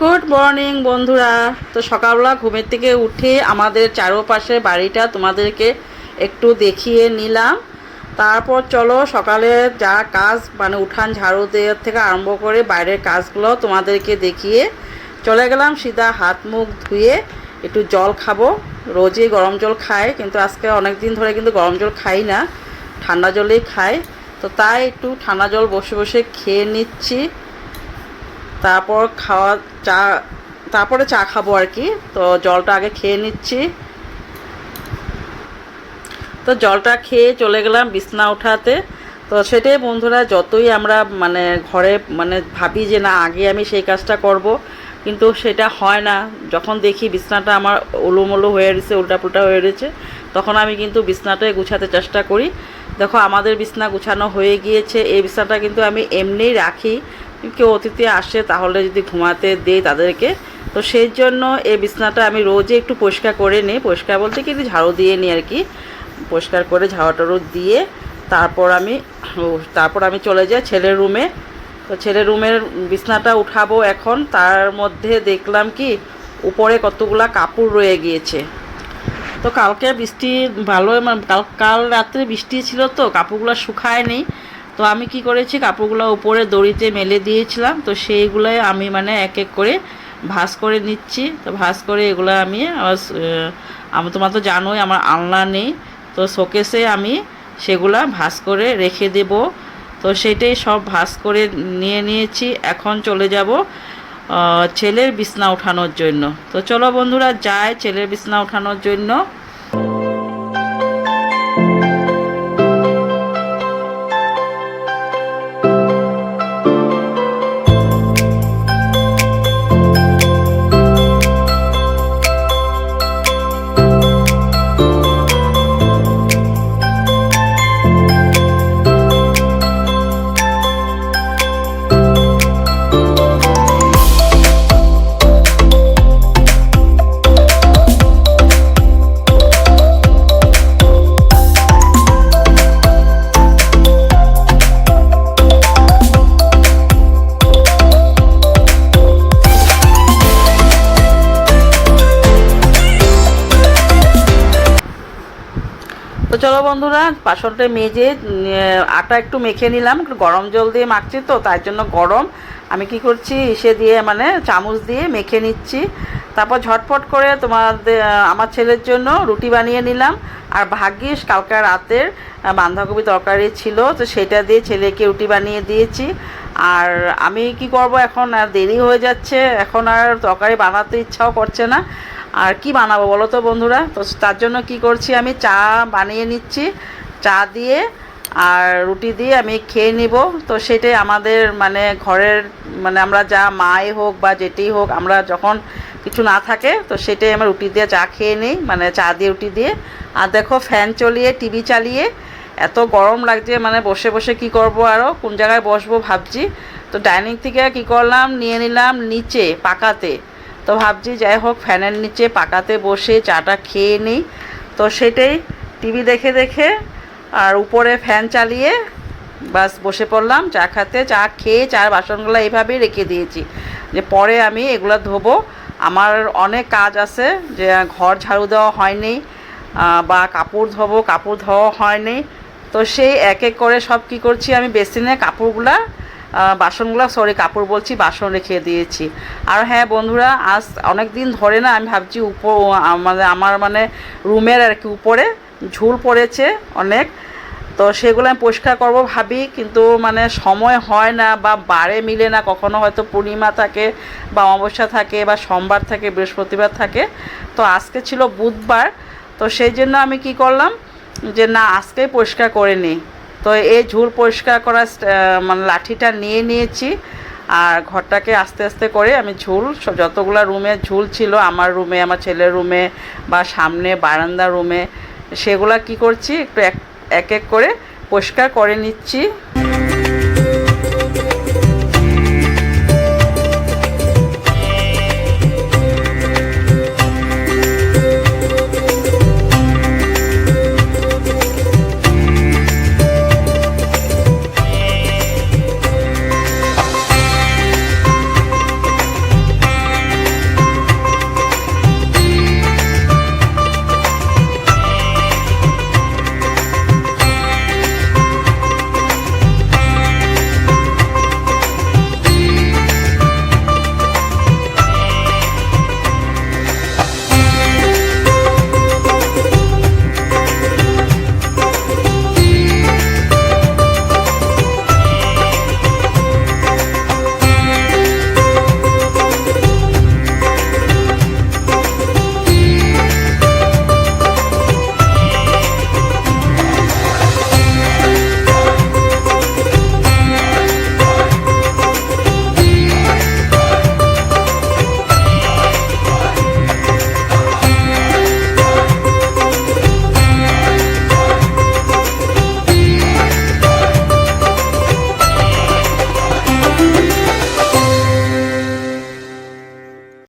Good morning বন্ধুরা। তো সকালবেলা ঘুমের থেকে উঠে আমাদের চারোপাশের বাড়িটা তোমাদেরকে একটু দেখিয়ে নিলাম। তারপর চলো সকালে যা কাজ মানে উঠান ঝাড়ু দেওয়ার থেকে আরম্ভ করে বাইরের কাজগুলো তোমাদেরকে দেখিয়ে চলে গেলাম, সিধা হাত মুখ ধুয়ে একটু জল খাব। রোজই গরম জল খাই, কিন্তু আজকে অনেক দিন ধরে কিন্তু গরম জল খাই না, ঠান্ডা জলেই খাই। তো তাই একটু ঠান্ডা জল বসে বসে খেয়ে নিচ্ছি। তারপর খাওয়া, চা, তারপরে চা খাব আর কি। তো জলটা আগে খেয়ে নিচ্ছি। তো জলটা খেয়ে চলে গেলাম বিছনা উঠাতে। তো সেটাই বন্ধুরা, যতই আমরা মানে ঘরে মানে ভাবি যে না, আগে আমি সেই কাজটা করব। কিন্তু সেটা হয় না। যখন দেখি বিছনাটা আমার ওলোমোলো হয়ে রয়েছে, উল্টাপুল্টা হয়ে রয়েছে, তখন আমি কিন্তু বিছনাটাই গুছাতে চেষ্টা করি। দেখো, আমাদের বিছনা গুছানো হয়ে গিয়েছে। এই বিছনাটা কিন্তু আমি এমনিই রাখি। কেউ অতিথি আসে তাহলে যদি ঘুমাতে দেই তাদেরকে। তো সেই জন্য এই বিছনাটা আমি রোজে একটু পরিষ্কার করে নিই। পরিষ্কার বলতে কিন্তু ঝাড়ু দিয়ে নিই আর কি। পরিষ্কার করে ঝাড়ু টাড়ু দিয়ে তারপর আমি তারপর আমি চলে যাই ছেলের রুমে তো ছেলের রুমের বিছনাটা উঠাবো এখন। তার মধ্যে দেখলাম কি, উপরে কতগুলা কাপড় রয়ে গিয়েছে। তো কালকে বৃষ্টি ভালো মানে কাল কাল রাত্রে বৃষ্টি ছিল তো, কাপড়গুলো শুকায়নি। তো আমি কি করেছি, কাপড়গুলো উপরে দড়িতে মেলে দিয়েছিলাম। তো সেইগুলোই আমি মানে এক এক করে ভাঁজ করে নিচ্ছি। তো ভাঁজ করে এগুলো আমি আমি তোমার তো জানোই, আমার আলনা নেই। তো শোকেসে আমি সেগুলা ভাঁজ করে রেখে দেব। তো সেটাই সব ভাস করে নিয়ে নিয়েছি। এখন চলে যাব ছেলের বিছনা ওঠানোর জন্য। তো চলো বন্ধুরা যায় ছেলের বিছনা ওঠানোর জন্য। তো চলো বন্ধুরা, বাসনটা মেজে আটা একটু মেখে নিলাম, একটু গরম জল দিয়ে মাখছি তো তার জন্য গরম। আমি কি করছি, ইসে দিয়ে মানে চামচ দিয়ে মেখে নিচ্ছি। তারপর ঝটপট করে তোমাদের আমার ছেলের জন্য রুটি বানিয়ে নিলাম। আর ভাগ্যিস কালকে রাতের বাঁধাকপি তরকারি ছিল, তো সেটা দিয়ে ছেলেকে রুটি বানিয়ে দিয়েছি। আর আমি কি করব, এখন আর দেরি হয়ে যাচ্ছে, এখন আর তরকারি বানাতে ইচ্ছাও করছে না। আর কি বানাবো বলো তো বন্ধুরা? তো তার জন্য কি করছি, আমি চা বানিয়ে নিচ্ছি। চা দিয়ে আর রুটি দিয়ে আমি খেয়ে নিব। তো সেটাই আমাদের মানে ঘরের মানে আমরা যা মাই হোক বা যেটি হোক, আমরা যখন কিছু না থাকে, তো সেটাই আমরা রুটি দিয়ে চা খেয়ে নিই মানে চা দিয়ে রুটি দিয়ে। আর দেখো ফ্যান চলিয়ে, টিভি চালিয়ে, এত গরম লাগছে মানে বসে বসে কি করব আরও কোন জায়গায় বসবো ভাবছি। তো ডাইনিং থেকে কি করলাম, নিয়ে নিলাম নিচে, পাকাতে। তো ভাবছি যাই হোক, ফ্যানের নিচে পাকাতে বসে চাটা খেয়ে নিই। তো সেটাই টিভি দেখে দেখে আর উপরে ফ্যান চালিয়ে বাস বসে পড়লাম, চা খাতে, চা খেয়ে চার বাসনগুলো এইভাবেই রেখে দিয়েছি। যে পরে আমি এগুলো ধোবো। আমার অনেক কাজ আছে যে ঘর ঝাড়ু দেওয়া হয়নি বা কাপড় ধোবো, কাপড় ধোয়া হয়নি। তো সেই এক এক করে সব কি করছি আমি, বেসিনে কাপড়গুলা বাসনগুলো সরি কাপড় বলছি, বাসন রেখে দিয়েছি। আর হ্যাঁ বন্ধুরা, আজ অনেক দিন ধরে না আমি ভাবছি উপর আমাদের আমার মানে রুমের আর কি উপরে ঝুল পড়েছে অনেক। তো সেগুলো আমি পরিষ্কার করব ভাবি, কিন্তু মানে সময় হয় না বা বারে মিলে না, কখনো হয়তো পূর্ণিমা থাকে বা অমাবস্যা থাকে বা সোমবার থাকে, বৃহস্পতিবার থাকে। তো আজকে ছিল বুধবার, তো সেই জন্য আমি কি করলাম যে না, আজকেই পরিষ্কার করে নিই। তো এই ঝুল পরিষ্কার করা মানে লাঠিটা নিয়ে নিয়েছি আর ঘরটাকে আস্তে আস্তে করে আমি ঝুল যতগুলো রুমে ঝুল ছিল, আমার রুমে, আমার ছেলের রুমে বা সামনে বারান্দা রুমে, সেগুলা কি করছি, একটু এক এক এক করে পরিষ্কার করে নিচ্ছি।